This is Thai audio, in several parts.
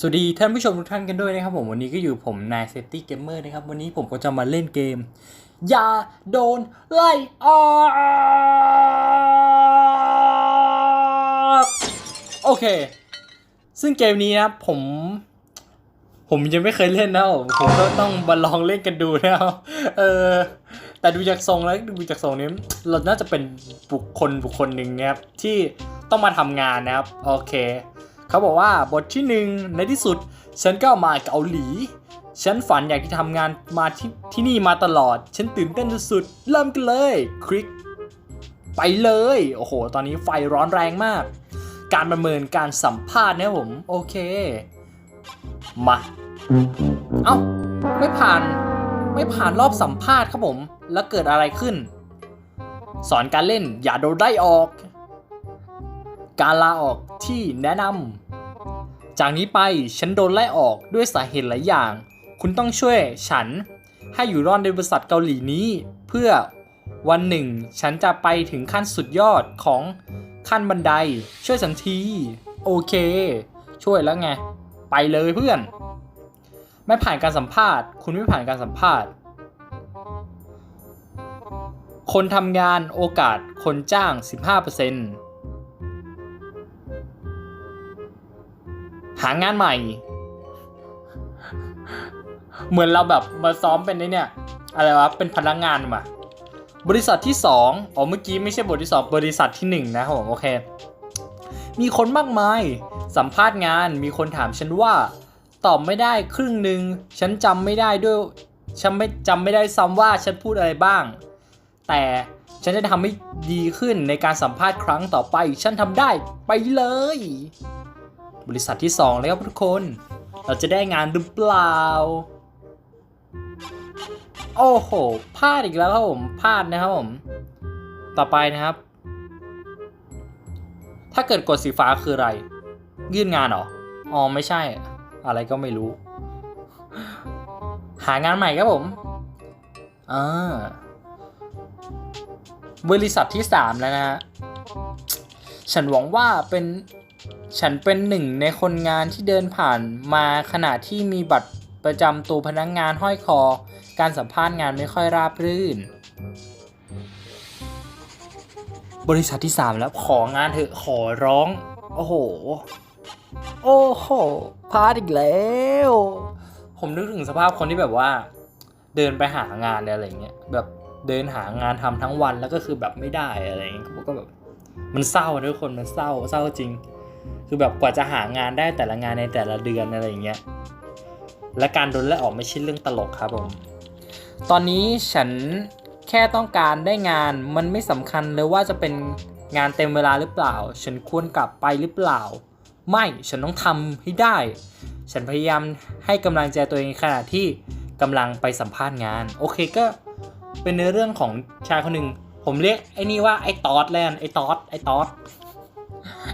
สวัสดีท่านผู้ชมทุกท่านกันด้วยนะครับผมวันนี้ก็อยู่ผมนายเซฟตี้เกมเมอร์นะครับวันนี้ผมก็จะมาเล่นเกม อย่าโดนไล่ออกโอเค ซึ่งเกมนี้นะผม ผมยังไม่เคยเล่นนะผมผมก็ต้องมาลองเล่นกันดูนะครับเออแต่ดูจากทรงแล้วดูจากทรงนี้เราน่าจะเป็นบุคคลบุคคลหนึ่งนะครับที่ต้องมาทำงานนะครับโอเค เขาบอกว่าบทที่หนึ่งในที่สุด ฉันก็มาเกาหลี ฉันฝันอยากที่ทำงานมาที่ที่นี่มาตลอด ฉันตื่นเต้นสุดๆเริ่มกันเลย คลิก ไปเลย โอ้โห ตอนนี้ไฟร้อนแรงมาก การประเมินการสัมภาษณ์นะผม โอเค มา เอ้า ไม่ผ่าน ไม่ผ่านรอบสัมภาษณ์ครับผม แล้วเกิดอะไรขึ้น สอนการเล่นอย่าโดนได้ออก การลาออกที่แนะนำ จากนี้ไปฉันโดนไล่ออกด้วยสาเหตุหลายอย่าง คุณต้องช่วยฉันให้อยู่รอดในบริษัทเกาหลีนี้ เพื่อวันหนึ่ง ฉันจะไปถึงขั้นสุดยอดของขั้นบันได ช่วยฉันที โอเค ช่วยแล้วไง ไปเลยเพื่อน ไม่ผ่านการสัมภาษณ์ คุณไม่ผ่านการสัมภาษณ์ คนทำงานโอกาสคนจ้าง 15% หางานใหม่ เหมือนเราแบบมาซ้อมเป็นไอเนี่ย อะไรวะ เป็นพนักงานมาบริษัทที่2อ๋อเมื่อกี้ไม่ใช่บทที่ 2 บริษัทที่ 1 นะครับผมโอเค มีคนมากมาย สัมภาษณ์งานมีคนถามฉันว่า ตอบไม่ได้ครึ่งหนึ่งฉันจำไม่ได้ด้วยฉันไม่จำไม่ได้ซ้ำว่าฉันพูดอะไรบ้าง แต่ฉันจะทำให้ดีขึ้นในการสัมภาษณ์ครั้งต่อไป ฉันทำได้ไปเลย บริษัทที่ 2 แล้วครับทุกคน เราจะได้งานหรือเปล่า โอ้โหพลาดอีกแล้วครับผมพลาดนะครับผม ต่อไปนะครับ ถ้าเกิดกดสีฟ้าคืออะไร ยื่นงานเหรอ อ๋อไม่ใช่ อะไรก็ไม่รู้ หางานใหม่ครับผมอ่าบริษัทที่ 3 แล้วนะฮะ ฉันหวังว่าเป็น ฉันเป็นหนึ่งในคนงานที่เดินผ่านมาขณะที่มีบัตรประจำตัวพนักงงานห้อยคอ การสัมภาษณ์งานไม่ค่อยราบรื่น บริษัทที่ 3 แล้วของานเถอะขอร้อง โอ้โห โอ้โหพลาดอีกแล้ว ผมนึกถึงสภาพคนที่แบบว่า เดินไปหางานอะไรเงี้ยแบบเดินหางานทำทั้งวันแล้วก็คือแบบไม่ได้อะไรเงี้ยก็แบบมันเศร้าทุกคนมันเศร้าเศร้าจริง คือแบบกว่าจะหางานได้แต่ละงานในแต่ละเดือนอะไรอย่างเงี้ย และการโดนไล่ออกไม่ใช่เรื่องตลกครับผม ตอนนี้ฉันแค่ต้องการได้งานมันไม่สำคัญเลยว่าจะเป็นงานเต็มเวลาหรือเปล่า ฉันควรกลับไปหรือเปล่า ไม่ ฉันต้องทำให้ได้ ฉันพยายามให้กำลังใจตัวเองขณะที่กำลังไปสัมภาษณ์งาน โอเคก็เป็นในเรื่องของชายคนหนึ่ง ผมเรียกไอ้นี่ว่าไอ้ตอดแลนไอ้ตอดไอ้ตอด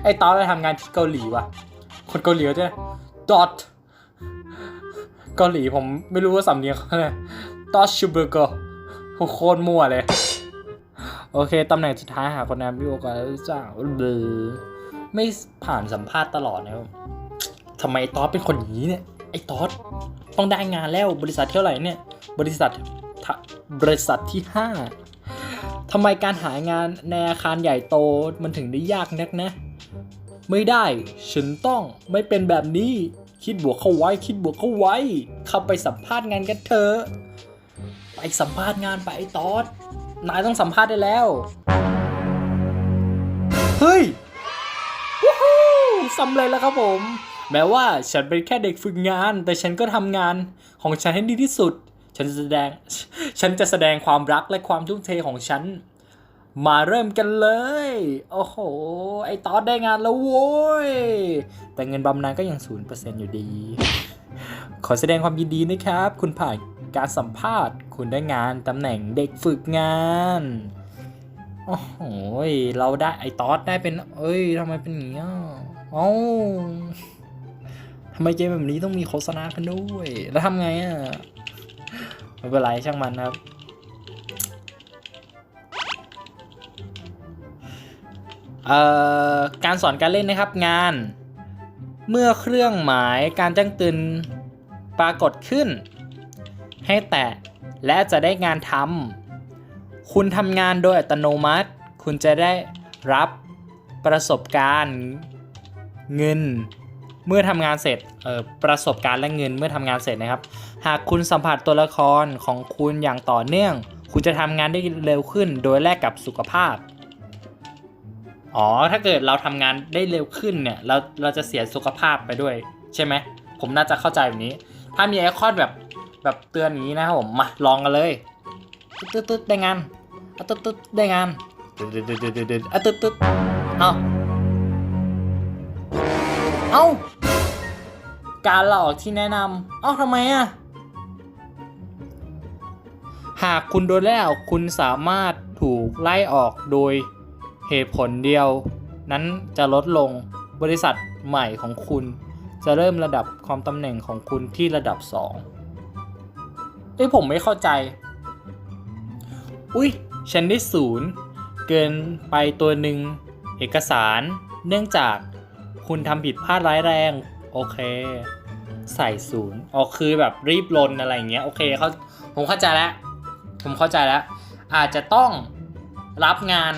ไอ้ตอนไปทำงานที่เกาหลีว่ะ คนเกาหลีเขาจะดอทเกาหลีผมไม่รู้ว่าสำเนียงเขาเลยดอทชูเบอร์กโคตรมั่วเลย โอเค ตำแหน่งสุดท้ายหาคนงานพี่โอกาสจ้างเบอไม่ผ่านสัมภาษณ์ตลอดนะครับทำไมไอ้ตอสเป็นคนอย่างนี้เนี่ย ไอ้ตอสต้องได้งานแล้วบริษัทเท่าไหร่เนี่ย บริษัทบริษัทที่ห้าทำไมการหางานในอาคารใหญ่โตมันถึงได้ยากนักนะ ไม่ได้ ฉันต้องไม่เป็นแบบนี้ คิดบวกเข้าไว้ คิดบวกเข้าไว้ เข้าไปสัมภาษณ์งานกันเถอะ ไปสัมภาษณ์งานไปไอ้ตอด นายต้องสัมภาษณ์ได้แล้ว เฮ้ยวู้ฮู้สำเร็จแล้วครับผม แม้ว่าฉันเป็นแค่เด็กฝึกงาน แต่ฉันก็ทำงานของฉันให้ดีที่สุด ฉันจะแสดง ฉันจะแสดงความรักและความทุ่มเทของฉัน มาเริ่มกันเลย โอ้โห ไอ้ตอดได้งานแล้วโว้ย แต่เงินบำนาญก็ยัง 0%อยู่ดี ขอแสดงความยินดีนะครับ คุณผ่านการสัมภาษณ์ คุณได้งานตำแหน่งเด็กฝึกงาน โอ้โห เราได้ไอ้ตอดได้เป็น เอ้ยทำไมเป็นอย่างนี้อะเอ้าทำไมเกมแบบนี้ต้องมีโฆษณากันด้วย แล้วทำไงอะ ไม่เป็นไรช่างมันครับ การสอนการเล่นนะครับงาน เมื่อเครื่องหมายการแจ้งเตือนปรากฏขึ้น ให้แตะและจะได้งานทำคุณทำงานโดยอัตโนมัติ คุณจะได้รับประสบการณ์เงิน เมื่อทำงานเสร็จประสบการณ์และเงินเมื่อทำงานเสร็จนะครับ หากคุณสัมผัสตัวละครของคุณอย่างต่อเนื่อง คุณจะทำงานได้เร็วขึ้นโดยแลกกับสุขภาพ อ๋อ ถ้าเกิดเราทำงานได้เร็วขึ้นเนี่ย เราเราจะเสียสุขภาพไปด้วย ใช่ไหม ผมน่าจะเข้าใจแบบนี้ ถ้ามีไอคอนแบบแบบเตือนอย่างนี้นะครับผม มาลองกันเลย ตึ๊ดตึ๊ดได้งานตึ๊ดตึ๊ดได้งานตึ๊ดตึ๊ดตึ๊ดตึ๊ดตึ๊ดตึ๊ดตึ๊ดเอาเอ้าการหลอกที่แนะนำเอ้าทำไมอะ หากคุณโดนแล้วคุณสามารถถูกไล่ออกโดย เหตุผลเดียว นั้นจะลดลงบริษัทใหม่ของคุณ จะเริ่มระดับความตำแหน่งของคุณที่ระดับ 2 เอ้ยผมไม่เข้าใจ อุ้ยฉันได้ศูนย์เกินไปตัวหนึ่งเอกสาร เนื่องจากคุณทำผิดพลาดร้ายแรง โอเค ใส่ศูนย์อ๋อคือแบบรีบลนอะไรอย่างเงี้ย โอเคเขาผมเข้าใจแล้ว ผมเข้าใจแล้ว อาจจะต้องรับงาน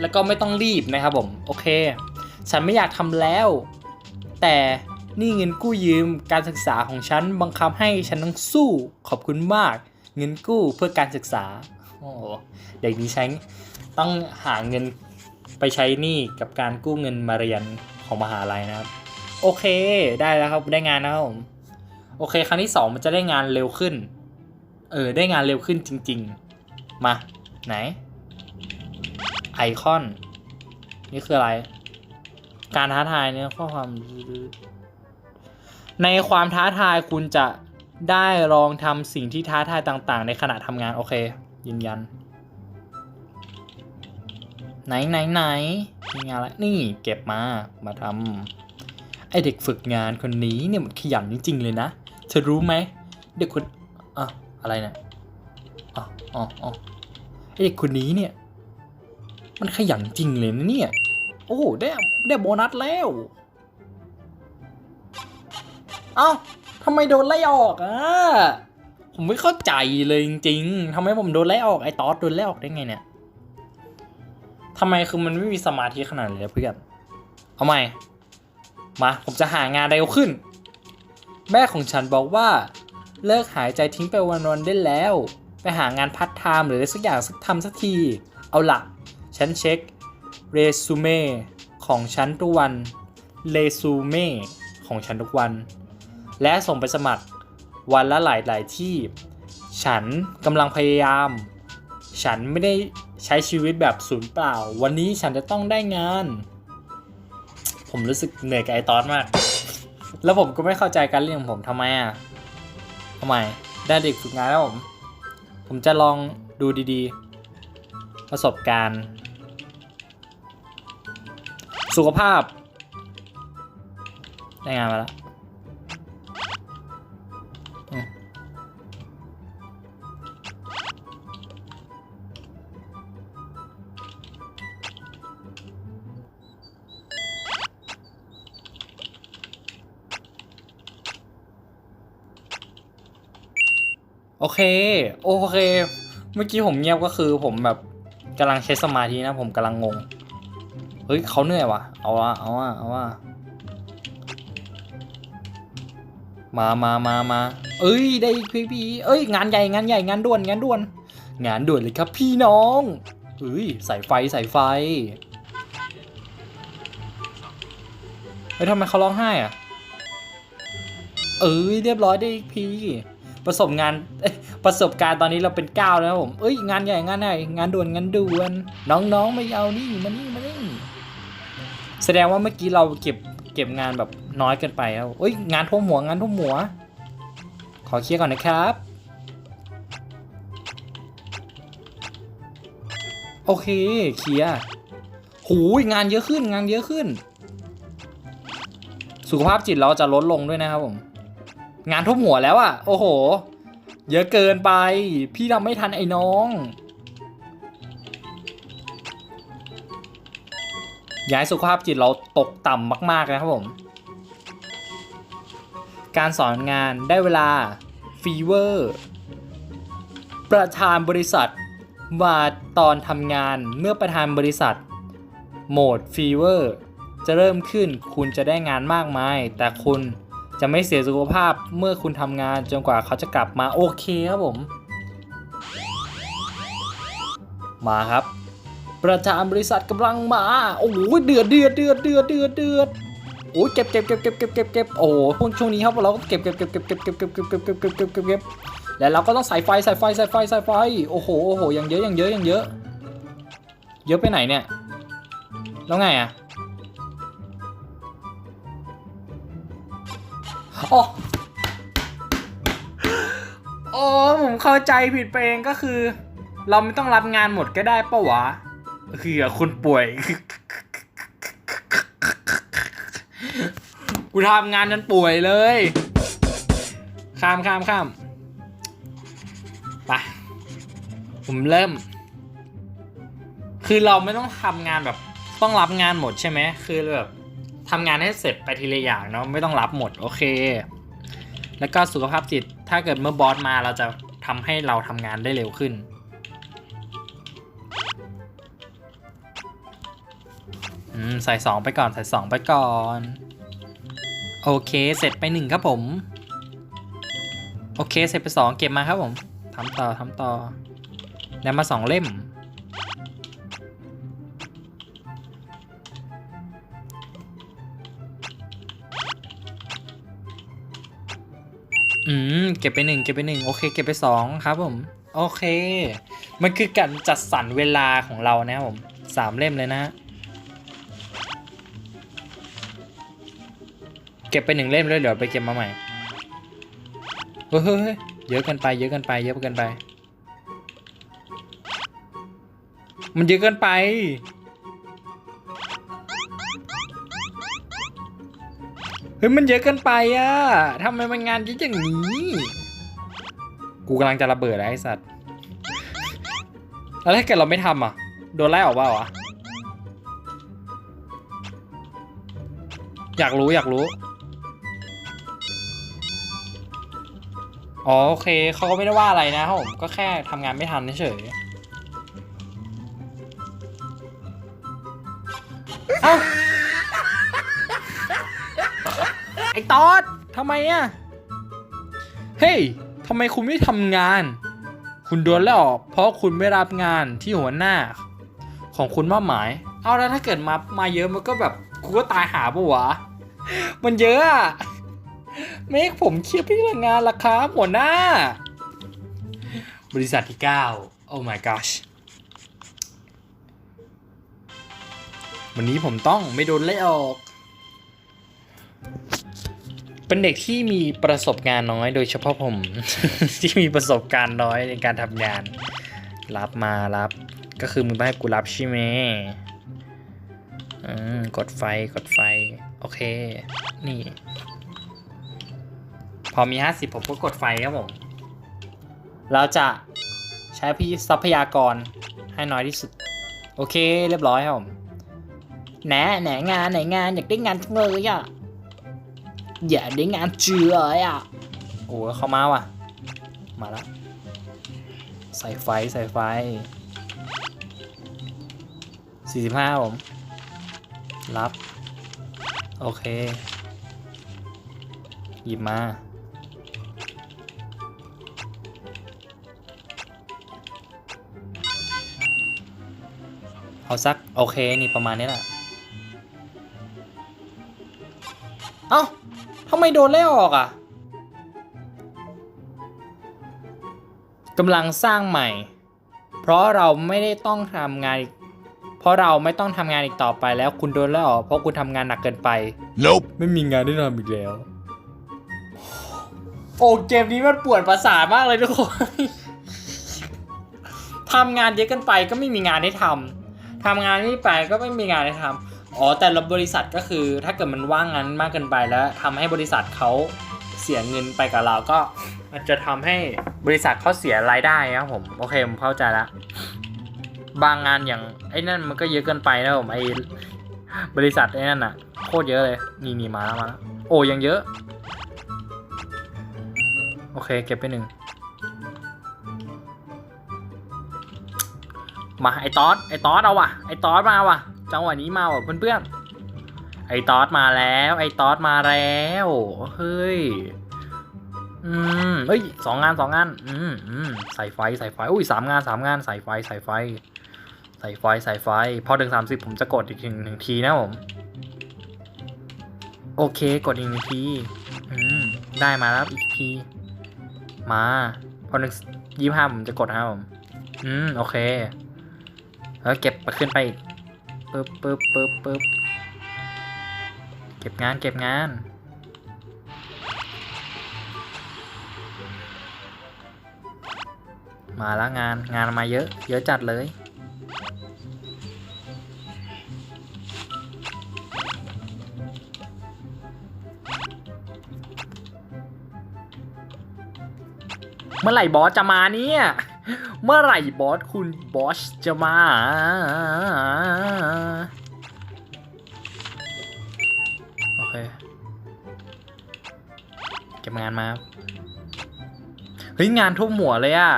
แล้วก็ไม่ต้องรีบนะครับผม โอเค ฉันไม่อยากทำแล้ว แต่นี่เงินกู้ยืมการศึกษาของฉันบังคับให้ฉันต้องสู้ขอบคุณมาก เงินกู้เพื่อการศึกษา โอ้โหเด็กนี้ใช้ต้องหาเงินไปใช้หนี้กับการกู้เงินมาเรียนของมหาลัยนะครับ โอเคได้แล้วครับได้งานนะครับผมโอเค ครั้งที่สองมันจะได้งานเร็วขึ้น เออ ได้งานเร็วขึ้นจริง ๆ มา ไหน ไอคอน นี่คืออะไร การท้าทายเนี่ยข้อความ ในความท้าทายคุณจะได้ลองทำสิ่งที่ท้าทายต่าง ๆ ในขณะทำงาน โอเค ยืนยัน ไหนไหนไหนมีงานอะไรนี่เก็บมา มาทำไอเด็กฝึกงานคนนี้เนี่ยมันขยันจริง ๆ เลยนะเธอรู้ไหมเด็กคนอะอะไรเนี่ยอ๋ออ๋ออ๋อไอเด็กคนนี้เนี่ย มันขยันจริงเลยนะเนี่ย โอ้ได้ได้โบนัสแล้ว เอ้าทำไมโดนไล่ออกอะ ผมไม่เข้าใจเลยจริงๆทำไมผมโดนไล่ออกไอ้ตอสโดนไล่ออกได้ไงเนี่ยทำไมคือมันไม่มีสมาธิขนาดเลยเพื่อน เอาใหม่ มาผมจะหางานเร็วขึ้น แม่ของฉันบอกว่า เลิกหายใจทิ้งไปวันๆได้แล้ว ไปหางานพัฒไทม์หรือสักอย่างสักทำสักที เอาละ ฉันเช็คเรซูเม่ของฉันทุกวันเรซูเม่ของฉันทุกวัน และส่งไปสมัครวันละหลายหลายที่ ฉันกำลังพยายาม ฉันไม่ได้ใช้ชีวิตแบบศูนย์เปล่า วันนี้ฉันจะต้องได้งาน ผมรู้สึกเหนื่อยกับไอตอนมาก แล้วผมก็ไม่เข้าใจการเรียนของผมทำไมอะทำไมได้เด็กฝึกงานแล้วผม ผมจะลองดูดีๆ ประสบการณ์ สุขภาพ ได้งานมาแล้วโอเค โอเค เมื่อกี้ผมเงียบก็คือผมแบบกำลังใช้สมาธินะผมกำลังงง เฮ้ยเขาเหนื่อยว่ะ เอาว่ะเอาว่ะเอาว่ะมามามามาเอ้ย ได้พี่พี่เอ้ย งานใหญ่ งานใหญ่ งานด่วน งานด่วน งานด่วนเลยครับพี่น้องเอ้ยสายไฟสายไฟ เฮ้ยทำไมเขาร้องไห้อะเอ้ย เรียบร้อยได้พี่ประสบงานเอ้ยประสบการณ์ตอนนี้เราเป็นก้าแล้วผม เอ้ย งานใหญ่ งานใหญ่ งานด่วน งานด่วน น้องๆไม่เอานี่มานี่มานี่ แสดงว่าเมื่อกี้เราเก็บเก็บงานแบบน้อยเกินไปแล้วเอ้ยงานทุ่มหัวงานทุ่มหัว ขอเคลียร์ก่อนนะครับ โอเคเคลียร์หูงานเยอะขึ้นงานเยอะขึ้น สุขภาพจิตเราจะลดลงด้วยนะครับผม งานทุ่มหัวแล้วอะ่ะ โอ้โห เยอะเกินไป พี่ทำไม่ทันไอ้น้อง ย้ายสุขภาพจิตเราตกต่ำมาก ๆ นะครับผม การสอนงานได้เวลาฟีเวอร์ประธานบริษัทมาตอนทำงานเมื่อประธานบริษัท โหมดฟีเวอร์จะเริ่มขึ้นคุณจะได้งานมากมาย แต่คุณจะไม่เสียสุขภาพเมื่อคุณทำงานจนกว่าเขาจะกลับมาโอเคครับผม มาครับ ประธานบริษัทกำลังมา โอ้โหเดือดเดือดเดือดเดือดเดือดเดือดโอ้ยเก็บเก็บเก็บเก็บเก็บเก็บเก็บโอ้พวกช่วงนี้ครับเราก็เก็บเก็บเก็บเก็บเก็บเก็บเก็บเก็บเก็บเก็บเก็บเก็บเก็บเก็บแล้วเราก็ต้องใส่ไฟใส่ไฟใส่ไฟใส่ไฟ โอ้โหโอ้โหยังเยอะยังเยอะยังเยอะ เยอะไปไหนเนี่ย แล้วไงอะอ๋ออ๋อผมเข้าใจผิดไปเองก็คือ เราไม่ต้องรับงานหมดก็ได้ปะวะ คือคุณป่วย กูทำงานจนป่วยเลย ข้ามข้ามข้ามไปผมเริ่ม คือเราไม่ต้องทำงานแบบ ต้องรับงานหมดใช่ไหม คือแบบทำงานให้เสร็จไปทีละอย่างเนาะ ไม่ต้องรับหมด โอเค แล้วก็สุขภาพจิต ถ้าเกิดเมื่อบอสมาเราจะทำให้เราทำงานได้เร็วขึ้น อืม ใส่สองไปก่อนใส่สองไปก่อน โอเคเสร็จไปหนึ่งครับผม โอเคเสร็จไปสองเก็บมาครับผมทำต่อทำต่อได้มาสองเล่ม อืม เก็บไปหนึ่งเก็บไปหนึ่งโอเค เก็บไปสองครับผม โอเค มันคือการจัดสรรเวลาของเรานะครับผมสามเล่มเลยนะ เก็บไปหนึ่งเล่มเลยเดี๋ยวไปเก็บมาใหม่เฮ้ยเยเฮ้ยเยอะเกินไป เยอะเกินไป เยอะเกินไป มันเยอะเกินไปเฮ้ยมันเยอะเกินไปอะทำไมมันงานเยอะอย่างนี้ กูกำลังจะระเบิดแล้วไอ้สัตว์ แล้วถ้าเกิดเราไม่ทำอะ โดนไล่ออกว่าวะอยากรู้อยากรู้ อ๋อโอเคเขาก็ไม่ได้ว่าอะไรนะครับผมก็แค่ทำงานไม่ทันเฉยเอ้าไอ้ตอดทำไมอะ เฮ้ยทำไมคุณไม่ทำงาน คุณโดนแล้วออก เพราะคุณไม่รับงานที่หัวหน้า ของคุณมอบหมาย เอาแล้วถ้าเกิดมามาเยอะมันก็แบบกูก็ตายหาปะวะ มันเยอะอะ เมคผมเครียดพี่งงานราคาหัวหน้า บริษัทที่ 9 oh my gosh วันนี้ผมต้องไม่โดนไล่ออก เป็นเด็กที่มีประสบการณ์น้อยโดยเฉพาะผม ที่มีประสบการณ์น้อยในการทำงาน รับมารับ ก็คือมึงไม่ให้กูรับใช่ไหมกดไฟกดไฟ โอเค นี่ อมี 50 ผมก็กดไฟครับผม เราจะใช้พี่ทรัพยากรให้น้อยที่สุด โอเคเรียบร้อยครับผมแหนแหนงานไหนงานอยากได้งานจังเลยอะอย่าได้งานเจืออะโอ้เข้ามาว่ะ มาล้วใส่ไฟใส่ไฟ 45 ผม รับ โอเค หยิบมา เอาสักโอเคนี่ประมาณนี้แหละ เอ้าทำไมโดนไล่ออกอะกำลังสร้างใหม่ เพราะเราไม่ได้ต้องทำงานอีกเพราะเราไม่ต้องทำงานอีกต่อไปแล้วคุณโดนไล่ออกเพราะคุณทำงานหนักเกินไป Nope. ไม่มีงานได้ทำอีกแล้ว โอ้เกมนี้มันปวดประสาทมากเลยทุกคนทำงานเยอะเกันไปก็ไม่มีงานให้ทำ ทำงานไม่ไปก็ไม่มีงานให้ทำอ๋อแต่ละบริษัทก็คือถ้าเกิดมันว่างงานมากเกินไปแล้วทำให้บริษัทเขาเสียเงินไปกับเราก็มันจะทำให้บริษัทเขาเสียรายได้ครับผมโอเคผมเข้าใจละบางงานอย่างไอ้นั่นมันก็เยอะเกินไปนะผมไอ้บริษัทไอ้นั่นอะโคตรเยอะเลยนี่นี่มาแล้วมาแล้วโอ้ยังเยอะ โอเคเก็บไปหนึ่ง มาไอ้ตอสไอ้ตอสเอาว่ะไอ้ตอสมาว่ะ จังหวะนี้มาว่ะเพื่อนๆไอ้ตอสมาแล้ว ไอ้ตอสมาแล้วเฮ้ยอืมเฮ้ยสองงานสองงานอืมอืมใส่ไฟใส่ไฟอุ้ยสามงานสามงานใส่ไฟใส่ไฟ ใส่ไฟใส่ไฟ พอถึงสามสิบผมจะกดอีกหนึ่งหนึ่งทีนะผมโอเคกดอีกหนึ่งทีอืมได้มาแล้วอีกที มา พอหนึ่งยี่ห้าผมจะกดนะครับผมอืม โอเค แล้วเก็บไปขึ้นไปอีกปึ๊บปึ๊บปึ๊บปึ๊บเก็บงานเก็บงานมาแล้วงานงานมาเยอะ เยอะจัดเลย เมื่อไหร่บอสจะมาเนี่ย เมื่อไหร่บอสคุณบอสจะมา โอเค เก็บงานมา เฮ้ย งานทุ่มหัวเลยอะ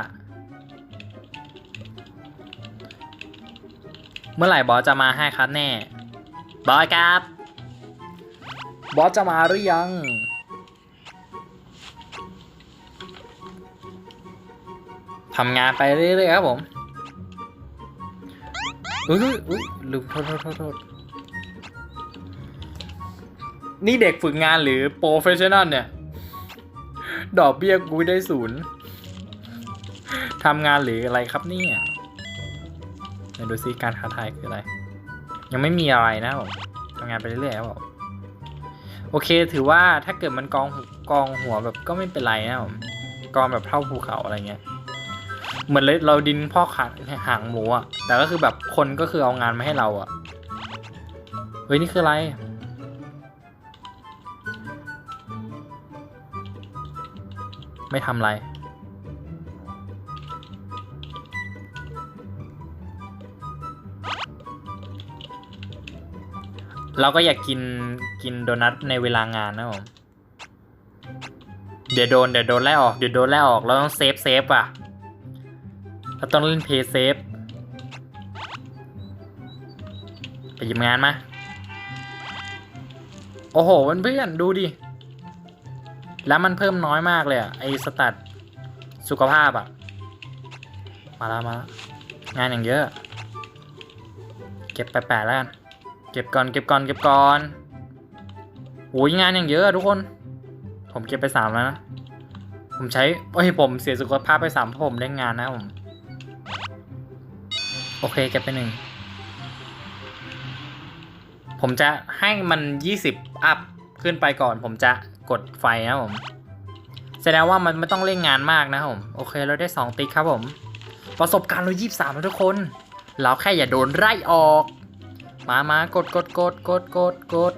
เมื่อไหร่บอสจะมาให้ครับแน่ บอสครับ บอสจะมาหรือยัง ทำงานไปเรื่อยๆครับผมอุ้ยอุ้ยลืมโทษโทษโทษโทษนี่เด็กฝึกงานหรือโปรเฟชชั่นอลเนี่ย ดอกเบี้ยกูได้ศูนย์ทำงานหรืออะไรครับเนี่ยเดี๋ยวดูซิการค้าทายคืออะไร ยังไม่มีอะไรนะผมทำงานไปเรื่อยๆครับผมโอเคถือว่าถ้าเกิดมันกองกองหัวแบบก็ไม่เป็นไรนะผมกองแบบเท่าภูเขาอะไรเงี้ย เหมือนเราดินพ่อกหางหางหมูอะแต่ก็คือแบบคนก็คือเอางานมาให้เราอะเฮ้ย นี่คืออะไร ไม่ทำอะไร เราก็อยากกินกินโดนัทในเวลางานนะผม เดี๋ยวโดน เดี๋ยวโดนไล่ออก เดี๋ยวโดนไล่ออก เราต้องเซฟเซฟอะ เราต้องเล่นเพย์เซฟไปหยิบงานมาโอ้โหเพื่อนๆดูดิ แล้วมันเพิ่มน้อยมากเลยอะไอสตัดสุขภาพอะมาแล้วมาแล้วงานอย่างเยอะ เก็บไปแปะแล้วกัน เก็บก่อนเก็บก่อนเก็บก่อนโอ้ยงานอย่างเยอะทุกคน ผมเก็บไปสามแล้วนะ ผมใช้โอ้ยผมเสียสุขภาพไปสามเพราะผมเล่นงานนะผม โอเคเก็บไปหนึ่ง ผมจะให้มันยี่สิบอัพขึ้นไปก่อน ผมจะกดไฟนะผม แสดงว่ามันไม่ต้องเล่นงานมากนะผม โอเคเราได้สองติ๊กครับผม ประสบการณ์เรายี่สามแล้วทุกคน เราแค่อย่าโดนไล่ออก มามากดกดกดกดกดกด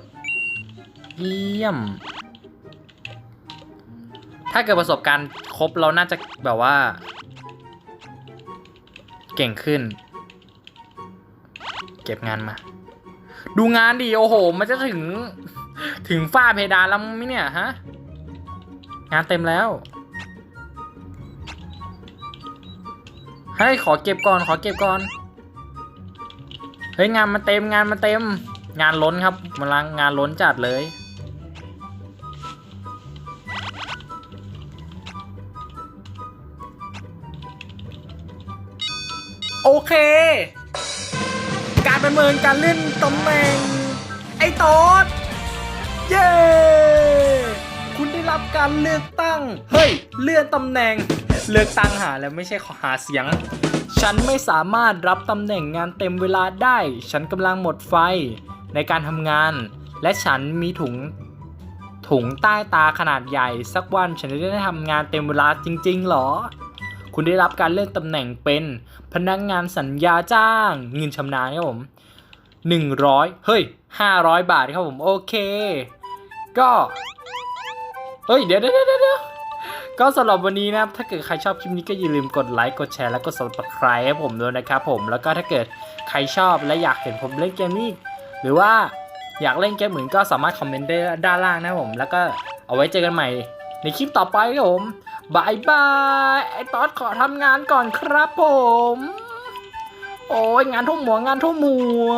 เยี่ยม ถ้าเกิดประสบการณ์ครบเราน่าจะแบบว่า เก่งขึ้น เก็บงานมา ดูงานดิโอ้โห มันจะถึง ถึงฝ้าเพดานแล้วมั้ยเนี่ยฮะ งานเต็มแล้วเฮ้ขอเก็บก่อน ขอเก็บก่อน เฮ้ยงานมันเต็มงานมันเต็ม งานล้นครับมันลังงานล้นจัดเลยโอเค เมินการเล่นตำแหน่ง ไอ้โต๊ดเย้ คุณได้รับการเลือกตั้ง เฮ้ย เลื่อนตำแหน่ง เลือกตั้งหาแล้วไม่ใช่ขอหาเสียง ฉันไม่สามารถรับตำแหน่งงานเต็มเวลาได้ ฉันกำลังหมดไฟในการทำงาน และฉันมีถุงถุงใต้ตาขนาดใหญ่ สักวันฉันจะได้ทำงานเต็มเวลาจริง ๆ หรอ คุณได้รับการเลื่อนตำแหน่งเป็นพนักงานสัญญาจ้าง เงินชำนาญครับผมหนึ่งร้อยเฮ้ยห้าร้อยบาทครับผมโอเค ก็เฮ้ยเดี๋ยวเดี๋ยวเดี๋ยวก็สำหรับวันนี้นะครับ ถ้าเกิดใครชอบคลิปนี้ก็อย่าลืมกดไลค์กดแชร์แล้วก็ subscribe ให้ผมด้วยนะครับผมแล้วก็ถ้าเกิดใครชอบและอยากเห็นผมเล่นเกมนี้หรือว่าอยากเล่นเกมอื่นก็สามารถคอมเมนต์ได้ด้านล่างนะผม แล้วก็เอาไว้เจอกันใหม่ในคลิปต่อไปครับผม บายบายไอ้ตอดขอทำงานก่อนครับผม โอ้ยงานทุ่มหัวงานทุ่มหัว